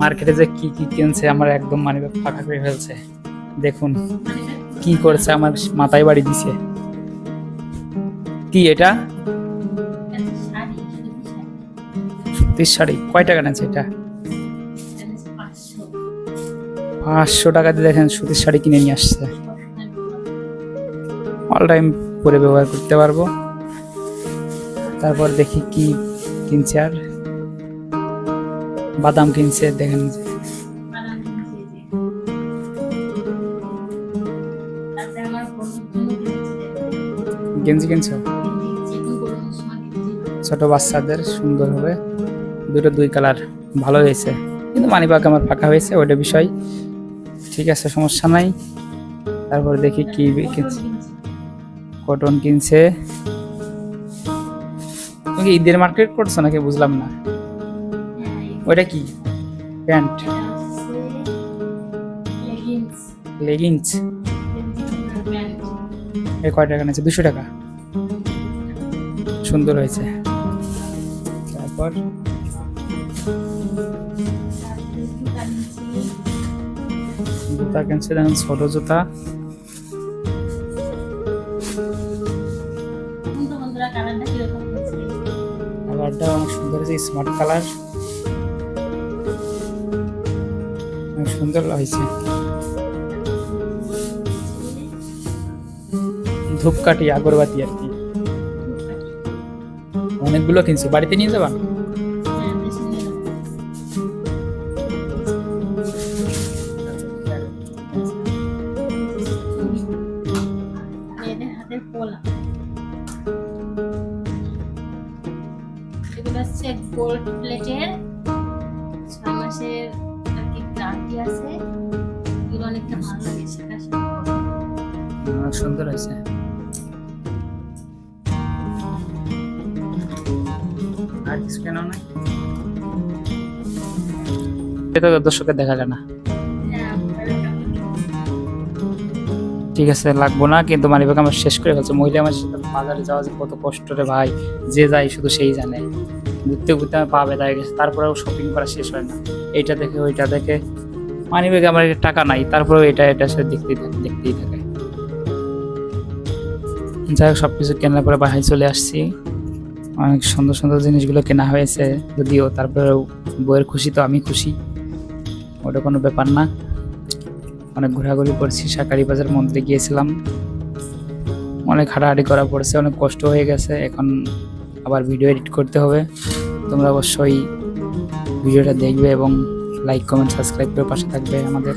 মার্কেটে যে কি কি কিনছে, আমার একদম মানে ফাঁকা করে ফেলছে দেখুন, কি করেছে, আমার মাথায় বাড়ি দিছে। কি এটা? সুতির শাড়ি? কয় টাকা নেছে এটা? পাঁচশো টাকা দিয়ে দেখেন সুতির শাড়ি কিনে নিয়ে আসছে। অল টাইম পরে ব্যবহার করতে পারব। তারপর দেখি কি কিনছে আর। বাদাম কিনছে, দেখেন। গেঞ্জি কিনছো। ছোট বাচ্চাদের সুন্দর হবে। দুটো দুই কালার ভালো হয়েছে। কিন্তু মানি ব্যাগ আমার ফাঁকা হয়েছে, ওইটা বিষয়। ঠিক আছে, সমস্যা নাই। তারপর দেখি কি কিনছে। কটন কিনছে। তুমি ঈদের মার্কেট করছ নাকি? বুঝলাম না। ওইটা কি? প্যান্ট। লেগিংস। এই কয় টাকা নিয়েছে? দুশো টাকা। সুন্দর হয়েছে। তারপর? জুতা কিনছে দেখেন ছোট জুতা। কালারটা অনেক সুন্দর হয়েছে স্মার্ট কালার। সুন্দর হয়েছে ধূপকাঠি, আগরবাতি আর কি। অনেকগুলো কিনছি। বাড়িতে নিয়ে যাবা? গোল্ড প্লেটের ছয় মাসের আছে। এগুলো অনেকটা ভালো লাগে অনেক সুন্দর দেখা যায় না। ঠিক আছে, লাগবো না, কিন্তু মানিব্যাগ আমার শেষ করে ফেলছে। মহিলা আমার সাথে বাজারে যাওয়া যে কত কষ্ট রে ভাই। যে যায় শুধু সেই জানে। ঘুরতে ঘুরতে আমার পা বেঁধা গেছে, তারপরেও শপিং করা শেষ হয় না। এইটা দেখে, ওইটা দেখে। মানিব্যাগে আমার টাকা নাই, তারপরেও এটা এটা সে দেখতেই থাকে দেখতেই থাকে। যাই হোক সব কিছু কেনার পরে বাসায় চলে আসছি। অনেক সুন্দর সুন্দর জিনিসগুলো কেনা হয়েছে, যদিও তারপরেও বইয়ের খুশি তো আমি খুশি। ওটা কোনো ব্যাপার না। অনেক ঘোরাঘুরি করছি, শাকারি বাজার মন্দিরে গিয়েছিলাম। অনেক হাঁটাহাঁটি করা পড়ছে, অনেক কষ্ট হয়ে গেছে। এখন আবার ভিডিও এডিট করতে হবে। তোমরা অবশ্যই ভিডিওটা দেখবে এবং লাইক কমেন্ট সাবস্ক্রাইব করে পাশে থাকবে আমাদের।